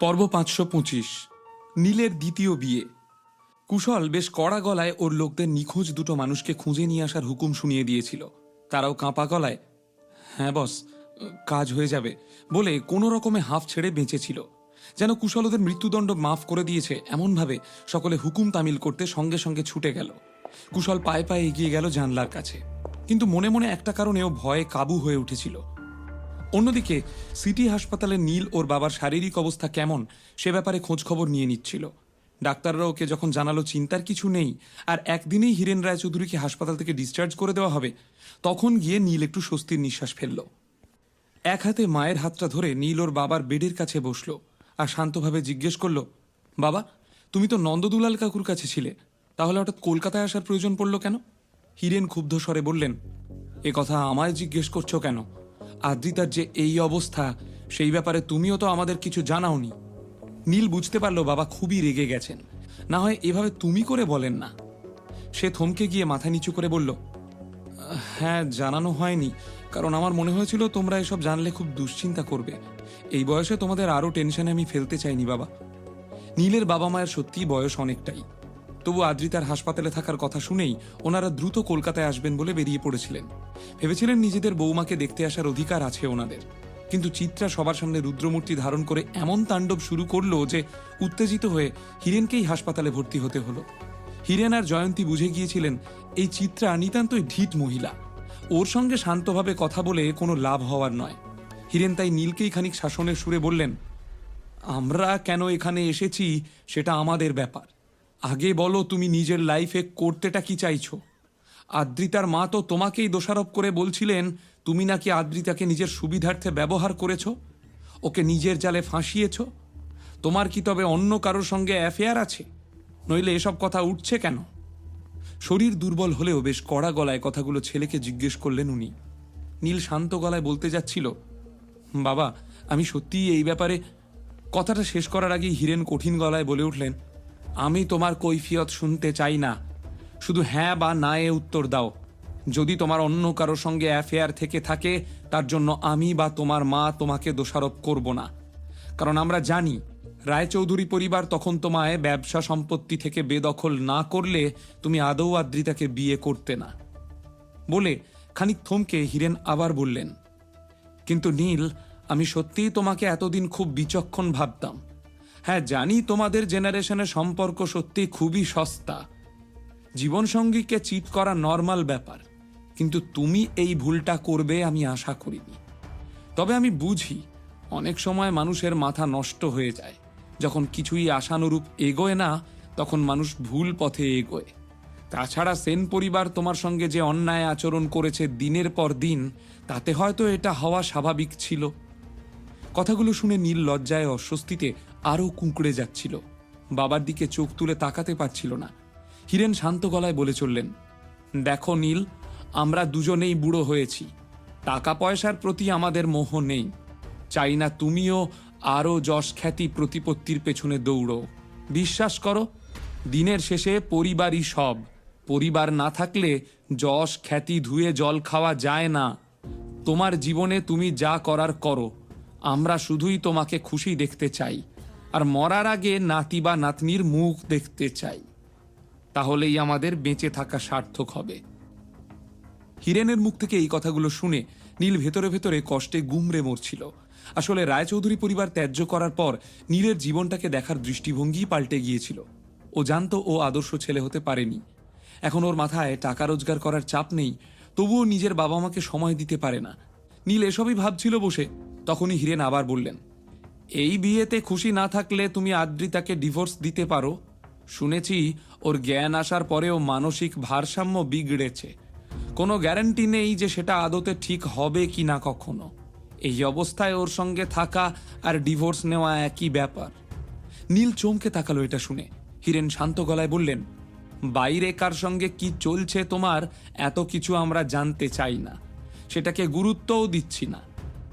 পর্ব পাঁচশো পঁচিশ। নীলের দ্বিতীয় বিয়ে। কুশল বেশ কড়া গলায় ওর লোকদের নিখোঁজ দুটো মানুষকে খুঁজে নিয়ে আসার হুকুম শুনিয়ে দিয়েছিল। তারাও কাঁপা গলায় হ্যাঁ বস, কাজ হয়ে যাবে বলে কোনো রকমে হাফ ছেড়ে বেঁচেছিল। যেন কুশল ওদের মৃত্যুদণ্ড মাফ করে দিয়েছে এমনভাবে সকলে হুকুম তামিল করতে সঙ্গে সঙ্গে ছুটে গেল। কুশল পায়ে পায়ে এগিয়ে গেল জানলার কাছে। কিন্তু মনে মনে একটা কারণেও ভয়ে কাবু হয়ে উঠেছিল। অন্যদিকে, সিটি হাসপাতালে নীল ওর বাবার শারীরিক অবস্থা কেমন, সে ব্যাপারে খোঁজ খবর নিয়ে নিচ্ছিল। ডাক্তাররা ওকে যখন জানালো চিন্তার কিছু নেই, আর একদিনেই হিরেন রায়চৌধুরীকে হাসপাতাল থেকে ডিসচার্জ করে দেওয়া হবে, তখন গিয়ে নীল একটু স্বস্তির নিঃশ্বাস ফেলল। এক হাতে মায়ের হাতটা ধরে নীল ওর বাবার বেডের কাছে বসল আর শান্তভাবে জিজ্ঞেস করল, বাবা, তুমি তো নন্দদুলাল কাকুর কাছে ছিলে, তাহলে হঠাৎ কলকাতায় আসার প্রয়োজন পড়ল কেন? হিরেন ক্ষুব্ধ স্বরে বললেন, এ কথা আমায় জিজ্ঞেস করছ কেন? আদ্রিতার যে এই অবস্থা, সেই ব্যাপারে তুমিও তো আমাদের কিছু জানাওনি। নীল বুঝতে পারল বাবা খুবই রেগে গেছেন। না হয় এভাবে তুমি করে বলেন না। সে থমকে গিয়ে মাথা নিচু করে বলল হ্যাঁ জানানো হয়নি। কারণ আমার মনে হয়েছিল তোমরা এসব জানলে খুব দুশ্চিন্তা করবে। এই বয়সে তোমাদের আরও টেনশনে আমি ফেলতে চাইনি বাবা। নীলের বাবা মায়ের সত্যিই বয়স অনেকটাই। তবু আদ্রিতার হাসপাতালে থাকার কথা শুনেই ওনারা দ্রুত কলকাতায় আসবেন বলে বেরিয়ে পড়েছিলেন। ভেবেছিলেন নিজেদের বৌমাকে দেখতে আসার অধিকার আছে ওনাদের। কিন্তু চিত্রা সবার সামনে রুদ্রমূর্তি ধারণ করে এমন তাণ্ডব শুরু করল যে উত্তেজিত হয়ে হিরেনকেই হাসপাতালে ভর্তি হতে হলো। হিরেন আর জয়ন্তী বুঝে গিয়েছিলেন, এই চিত্রা নিতান্তই ঢিট মহিলা। ওর সঙ্গে শান্তভাবে কথা বলে কোনো লাভ হওয়ার নয়। হিরেন তাই নীলকেই খানিক শাসনের সুরে বললেন, আমরা কেন এখানে এসেছি সেটা আমাদের ব্যাপার। আগে বলো তুমি নিজের লাইফে করতেটা কি চাইছো। আদ্রিতার মা তো তোমাকেই দোষারোপ করে বলছিলেন, তুমি নাকি আদ্রিতাকে নিজের সুবিধার্থে ব্যবহার করেছ? ওকে নিজের জালে ফাঁসিয়েছ? তোমার কি তবে অন্য কারোর সঙ্গে অ্যাফেয়ার আছে? নইলে এসব কথা উঠছে কেন? শরীর দুর্বল হলেও বেশ কড়া গলায় কথাগুলো ছেলেকে জিজ্ঞেস করলেন উনি। নীল শান্ত গলায় বলতে যাচ্ছিল, বাবা, আমি সত্যিই এই ব্যাপারে কথাটা শেষ করার আগেই হিরেন কঠিন গলায় বলে উঠলেন আমি তোমার কৈফিয়ত শুনতে চাই না। শুধু হ্যাঁ বা না এ উত্তর দাও। যদি তোমার অন্য কারোর সঙ্গে অ্যাফেয়ার থেকে থাকে, তার জন্য আমি বা তোমার মা তোমাকে দোষারোপ করব না। কারণ আমরা জানি, রায়চৌধুরী পরিবার তখন তোমায় ব্যবসা সম্পত্তি থেকে বেদখল না করলে তুমি আদৌ আদ্রিতাকে বিয়ে করতে না। বলে খানিক থমকে হিরেন আবার বললেন, কিন্তু নীল, আমি সত্যিই তোমাকে এতদিন খুব বিচক্ষণ ভাবতাম। হ্যাঁ জানি তোমাদের জেনারেশনের সম্পর্ক সত্যি খুবই সস্তা। জীবনসঙ্গীকে চিট করা নর্মাল ব্যাপার, কিন্তু তুমি এই ভুলটা করবে আমি আশা করিনি। তবে আমি বুঝি, অনেক সময় মানুষের মাথা নষ্ট হয়ে যায়। যখন কিছুই আশানুরূপ এগোয় না, তখন মানুষ ভুল পথে এগোয়। তাছাড়া সেন পরিবার তোমার সঙ্গে যে অন্যায় আচরণ করেছে দিনের পর দিন, তাতে হয়তো এটা হওয়া স্বাভাবিক ছিল। কথাগুলো শুনে নীল লজ্জায় অস্বস্তিতে আরও কুঁকড়ে যাচ্ছিল। বাবার দিকে চোখ তুলে তাকাতে পারছিল না। হিরেন শান্ত গলায় বলে চললেন, দেখো নীল, আমরা দুজনেই বুড়ো হয়েছি। টাকা পয়সার প্রতি আমাদের মোহ নেই। চাই না তুমিও আরও যশ খ্যাতি প্রতিপত্তির পেছনে দৌড়ো। বিশ্বাস করো, দিনের শেষে পরিবারই সব। পরিবার না থাকলে যশ খ্যাতি ধুয়ে জল খাওয়া যায় না। তোমার জীবনে তুমি যা করার করো। আমরা শুধুই তোমাকে খুশি দেখতে চাই। আর মরার আগে নাতি বা নাতনির মুখ দেখতে চাই। তাহলেই আমাদের বেঁচে থাকা সার্থক হবে। হিরেনের মুখ থেকে এই কথাগুলো শুনে নীল ভেতরে ভেতরে কষ্টে গুমরে মরছিল। আসলে রায়চৌধুরী পরিবার ত্যায্য করার পর নীলের জীবনটাকে দেখার দৃষ্টিভঙ্গি পাল্টে গিয়েছিল। ও জানতো ও আদর্শ ছেলে হতে পারেনি। এখন ওর মাথায় টাকা রোজগার করার চাপ নেই, তবুও নিজের বাবা মাকে সময় দিতে পারে না। নীল এসবই ভাবছিল বসে, তখনই হিরেন আবার বললেন এই বিয়েতে খুশি না থাকলে তুমি আদ্রিতাকে ডিভোর্স দিতে পারো। শুনেছি, ওর জ্ঞান আসার পরেও মানসিক ভারসাম্য বিগড়েছে। কোনো গ্যারান্টি নেই যে সেটা আদতে ঠিক হবে কি না কখনো। এই অবস্থায় ওর সঙ্গে থাকা আর ডিভোর্স নেওয়া একই ব্যাপার। নীল চমকে তাকালো এটা শুনে। হিরেন শান্ত গলায় বললেন, বাইরে কার সঙ্গে কি চলছে তোমার, এত কিছু আমরা জানতে চাই না। সেটাকে গুরুত্বও দিচ্ছি না।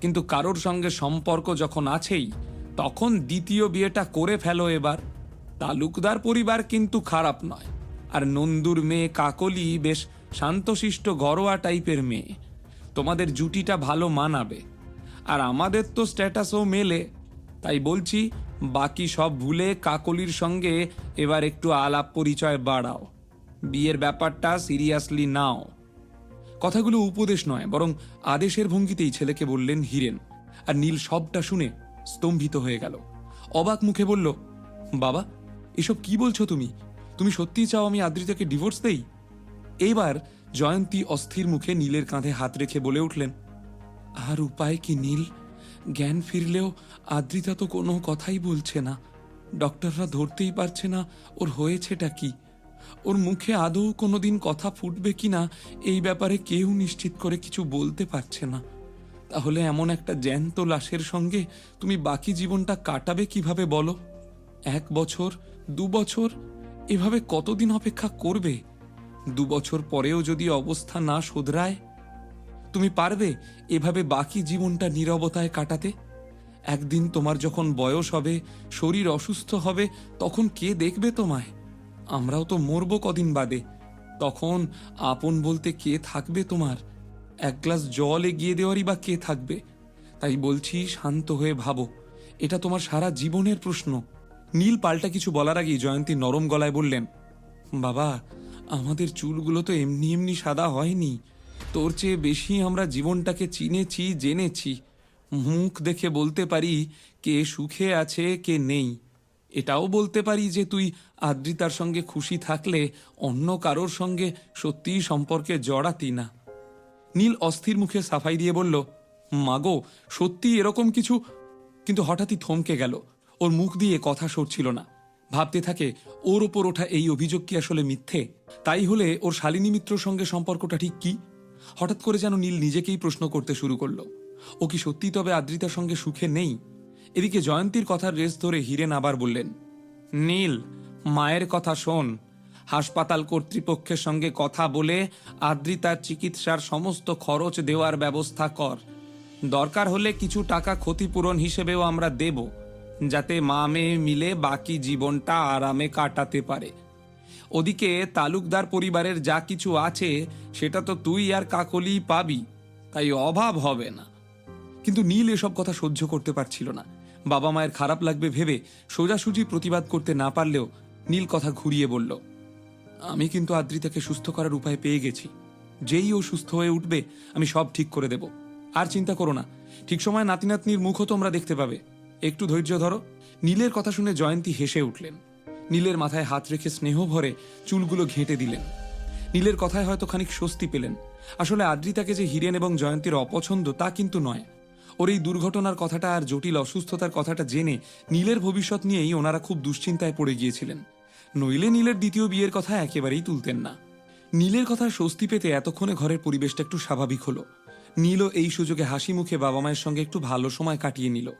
কিন্তু কারোর সঙ্গে সম্পর্ক যখন আছেই তখন দ্বিতীয় বিয়েটা করে ফেলো এবার। তালুকদার পরিবার কিন্তু খারাপ নয়। আর নন্দুর মেয়ে কাকলি বেশ শান্তশিষ্ট, ঘরোয়া টাইপের মেয়ে। তোমাদের জুটিটা ভালো মানাবে। আর আমাদের তো স্ট্যাটাসও মেলে। তাই বলছি, বাকি সব ভুলে কাকলির সঙ্গে এবার একটু আলাপ পরিচয় বাড়াও। বিয়ের ব্যাপারটা সিরিয়াসলি নাও। কথাগুলো উপদেশ নয়, বরং আদেশের ভঙ্গিতেই ছেলেকে বললেন হিরেন। আর নীল সবটা শুনে স্তম্ভিত হয়ে গেল। অবাক মুখে বলল, বাবা, এসব কি বলছো তুমি? তুমি সত্যিই চাও আমি আদ্রিতাকে ডিভোর্স দেই? এইবার জয়ন্তী অস্থির মুখে নীলের কাঁধে হাত রেখে বলে উঠলেন, আর উপায় কি নীল? জ্ঞান ফিরলেও আদ্রিতা তো কোনো কথাই বলছে না। ডক্টররা ধরতেই পারছে না, ওর হয়েছেটা কি? ওর মুখে আদৌ কোনোদিন কথা ফুটবে কিনা এই ব্যাপারে কেউ নিশ্চিত করে কিছু বলতে পারছে না। তাহলে এমন একটা জ্যান্ত লাশের সঙ্গে তুমি বাকি জীবনটা কাটাবে কীভাবে বলো? এক বছর, দু বছর, এভাবে কতদিন অপেক্ষা করবে? দু বছর পরেও যদি অবস্থা না শোধরায়, তুমি পারবে এভাবে বাকি জীবনটা নীরবতায় কাটাতে? একদিন তোমার যখন বয়স হবে, শরীর অসুস্থ হবে, তখন কে দেখবে তোমায়? আমরাও তো মরবো কদিন বাদে। তখন আপন বলতে কে থাকবে তোমার? এক গ্লাস জল এগিয়ে দেওয়ারই বা কে থাকবে? তাই বলছি, শান্ত হয়ে ভাবো। এটা তোমার সারা জীবনের প্রশ্ন। নীল পাল্টা কিছু বলার আগেই জয়ন্তী নরম গলায় বললেন, বাবা, আমাদের চুলগুলো তো এমনি এমনি সাদা হয়নি। তোর চেয়ে বেশি আমরা জীবনটাকে চিনেছি, জেনেছি। মুখ দেখে বলতে পারি কে সুখে আছে, কে নেই। এটাও বলতে পারি যে তুই আদ্রিতার সঙ্গে খুশি থাকলে অন্য কারোর সঙ্গে সত্যিই সম্পর্কে জড়াতি না। নীল অস্থির মুখে সাফাই দিয়ে বলল, মাগো, সত্যি এরকম কিছু? কিন্তু হঠাৎই থমকে গেল। ওর মুখ দিয়ে কথা সরছিল না। ভাবতে থাকে, ওর ওপর ওঠা এই অভিযোগ কি আসলে মিথ্যে? তাই হলে ওর শালিনী মিত্রর সঙ্গে সম্পর্কটা ঠিক কি? হঠাৎ করে যেন নীল নিজেকেই প্রশ্ন করতে শুরু করল, ও কি সত্যি তবে আদ্রিতার সঙ্গে সুখে নেই? এদিকে জয়ন্তীর কথার রেস ধরে হিরেন আবার বললেন, নীল, মায়ের কথা শোন। হাসপাতাল কর্তৃপক্ষের সঙ্গে কথা বলে আদ্রিতার চিকিৎসার সমস্ত খরচ দেওয়ার ব্যবস্থা কর। দরকার হলে কিছু টাকা ক্ষতিপূরণ হিসেবেও আমরা দেব, যাতে মা মেয়ে মিলে বাকি জীবনটা আরামে কাটাতে পারে। ওদিকে তালুকদার পরিবারের যা কিছু আছে, সেটা তো তুই আর কাকলি পাবি, তাই অভাব হবে না। কিন্তু নীল এসব কথা সহ্য করতে পারছিল না। বাবা মায়ের খারাপ লাগবে ভেবে সোজাসুজি প্রতিবাদ করতে না পারলেও নীল কথা ঘুরিয়ে বলল আমি কিন্তু আদ্রিতাকে সুস্থ করার উপায় পেয়ে গেছি। যেই ও সুস্থ হয়ে উঠবে, আমি সব ঠিক করে দেব। আর চিন্তা করো না, ঠিক সময় নাতি নাতনির মুখও তোমরা দেখতে পাবে। একটু ধৈর্য ধরো। নীলের কথা শুনে জয়ন্তী হেসে উঠলেন। নীলের মাথায় হাত রেখে স্নেহ ভরে চুলগুলো ঘেঁটে দিলেন। নীলের কথায় হয়তো খানিক স্বস্তি পেলেন। আসলে আদ্রিতাকে যে হিরেন এবং জয়ন্তীর অপছন্দ তা কিন্তু নয়। ওর এই দুর্ঘটনার কথাটা আর জটিল অসুস্থতার কথাটা জেনে নীলের ভবিষ্যৎ নিয়েই ওনারা খুব দুশ্চিন্তায় পড়ে গিয়েছিলেন। নইলে নীলের দ্বিতীয় বিয়ের কথা একেবারেই তুলতেন না। নীলের কথা স্বস্তি পেতে এতক্ষণে ঘরের পরিবেশটা একটু স্বাভাবিক হলো। নীলও এই সুযোগে হাসি মুখে বাবা মায়ের সঙ্গে একটু ভালো সময় কাটিয়ে নিল।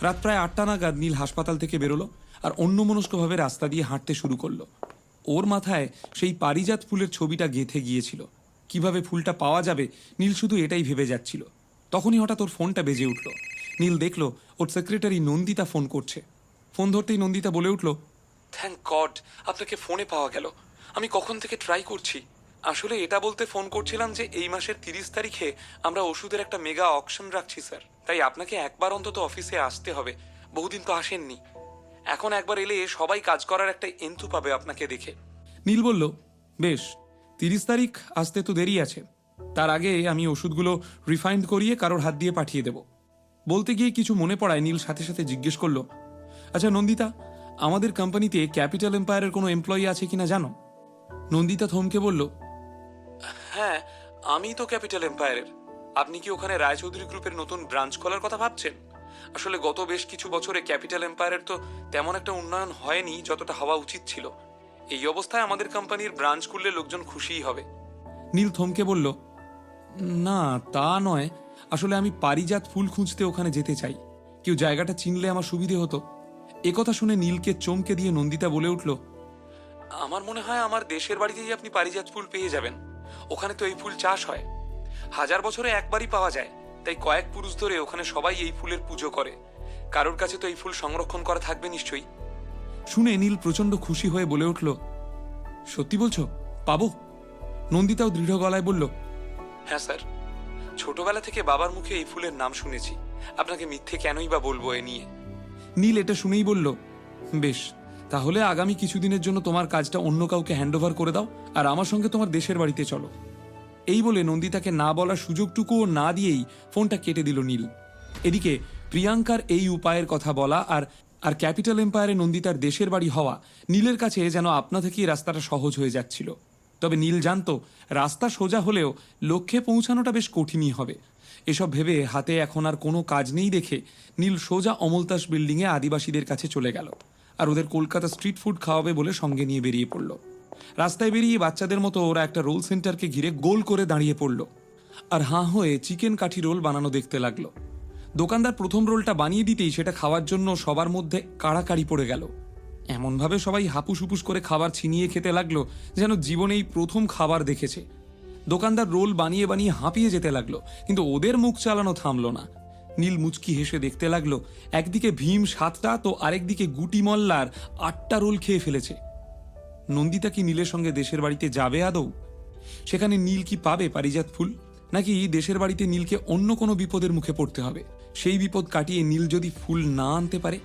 রাত প্রায় আটটা নাগাদ নীল হাসপাতাল থেকে বেরোলো আর অন্যমনস্কভাবে রাস্তা দিয়ে হাঁটতে শুরু করল। ওর মাথায় সেই পারিজাত ফুলের ছবিটা গেঁথে গিয়েছিল। কীভাবে ফুলটা পাওয়া যাবে, নীল শুধু এটাই ভেবে যাচ্ছিল। তখনই হঠাৎ ওর ফোনটা বেজে উঠল। নীল দেখল ওর সেক্রেটারি নন্দিতা ফোন করছে। ফোন ধরতেই নন্দিতা বলে উঠল থ্যাংক গড আপনাকে ফোনে পাওয়া গেল। আমি কখন থেকে ট্রাই করছি? আসলে এটা বলতে ফোন করছিলাম যে এই মাসের তিরিশ তারিখে আমরা ওষুধের একটা মেগা অকশন রাখছি স্যার তাই আপনাকে একবার অন্তত অফিসে আসতে হবে। বহুদিন তো আসেননি। এখন একবার এলে সবাই কাজ করার একটা এন্থু পাবে আপনাকে দেখে। নীল বলল, বেশ, তিরিশ তারিখ আসতে তো দেরি আছে। তার আগে আমি ওষুধগুলো রিফাইন্ড করিয়ে কারোর হাত দিয়ে পাঠিয়ে দেব। বলতে গিয়ে কিছু মনে পড়ায় নীল সাথে সাথে জিজ্ঞেস করল আচ্ছা নন্দিতা আমাদের কোম্পানিতে ক্যাপিটাল এম্পায়ারের কোনো এমপ্লয়ি আছে কিনা জানো? নন্দিতা থমকে বলল হ্যাঁ আমি তো ক্যাপিটাল এম্পায়ারের। আপনি কি ওখানে রায়চৌধুরী গ্রুপের নতুন ব্রাঞ্চ খোলার কথা ভাবছেন? আসলে গত বেশ কিছু বছরে ক্যাপিটাল এম্পায়ারের তো তেমন একটা উন্নয়ন হয়নি যতটা হওয়া উচিত ছিল। এই অবস্থায় আমাদের কোম্পানির ব্রাঞ্চ খুললে লোকজন খুশিই হবে। নীল থমকে বলল না তা নয়। আসলে আমি পারিজাত ফুল খুঁজতে ওখানে যেতে চাই। কেউ জায়গাটা চিনলে আমার সুবিধে হতো। একথা শুনে নীলকে চমকে দিয়ে নন্দিতা বলে উঠল আমার মনে হয় আমার দেশের বাড়িতেই আপনি পারিজাত ফুল পেয়ে যাবেন। ওখানে তো এই ফুল চাষ হয়। হাজার বছরে একবারই পাওয়া যায় তাই কয়েক পুরুষ ধরে ওখানে সবাই এই ফুলের পুজো করে। কারোর কাছে তো এই ফুল সংরক্ষণ করা থাকবে নিশ্চয়ই। শুনে নীল প্রচণ্ড খুশি হয়ে বলে উঠল সত্যি বলছো? পাবো? নন্দিতাও দৃঢ় গলায় বলল হ্যাঁ স্যার ছোটবেলা থেকে বাবার মুখে এই ফুলের নাম শুনেছি। আপনাকে মিথ্যে কেনই বা বলব এ নিয়ে? নীল এটা শুনেই বলল, বেশ, তাহলে আগামী কিছুদিনের জন্য তোমার কাজটা অন্য কাউকে হ্যান্ডওভার করে দাও আর আমার সঙ্গে তোমার দেশের বাড়িতে চলো এই বলে নন্দিতাকে না বলার সুযোগটুকুও না দিয়েই ফোনটা কেটে দিল নীল। এদিকে প্রিয়াঙ্কার এই উপায়ের কথা বলা আর আর ক্যাপিটাল এম্পায়ারে নন্দিতার দেশের বাড়ি হওয়া নীলের কাছে যেন আপনা থেকেই রাস্তাটা সহজ হয়ে যাচ্ছিল। তবে নীল জানত, রাস্তা সোজা হলেও লক্ষ্যে পৌঁছানোটা বেশ কঠিনই হবে। এসব ভেবে হাতে এখন আর কোনো কাজ নেই দেখে নীল সোজা অমলতাস বিল্ডিংয়ে আদিবাসীদের কাছে চলে গেল আর ওদের কলকাতা স্ট্রিট ফুড খাওয়াবে বলে সঙ্গে নিয়ে বেরিয়ে পড়ল। রাস্তায় বেরিয়ে বাচ্চাদের মতো ওরা একটা রোল সেন্টারকে ঘিরে গোল করে দাঁড়িয়ে পড়ল আর হাঁ হয়ে চিকেন কাঠি রোল বানানো দেখতে লাগল। দোকানদার প্রথম রোলটা বানিয়ে দিতেই সেটা খাওয়ার জন্য সবার মধ্যে কাড়াকাড়ি পড়ে গেল। এমনভাবে সবাই হাপুস হুপুস করে খাবার ছিনিয়ে খেতে লাগল যেন জীবনেই প্রথম খাবার দেখেছে। দোকানদার রোল বানিয়ে বানিয়ে হাঁপিয়ে যেতে লাগল, কিন্তু ওদের মুখ চালানো থামলো না। নীল মুচকি হেসে দেখতে লাগল, একদিকে ভীম সাতটা তো আরেকদিকে গুটি মল্লার আটটা রোল খেয়ে ফেলেছে। নন্দিতা কি নীলের সঙ্গে দেশের বাড়িতে যাবে আদৌ? সেখানে নীল কি পাবে পারিজাত ফুল? নাকি দেশের বাড়িতে নীলকে অন্য কোনো বিপদের মুখে পড়তে হবে? সেই বিপদ কাটিয়ে নীল যদি ফুল না আনতে পারে?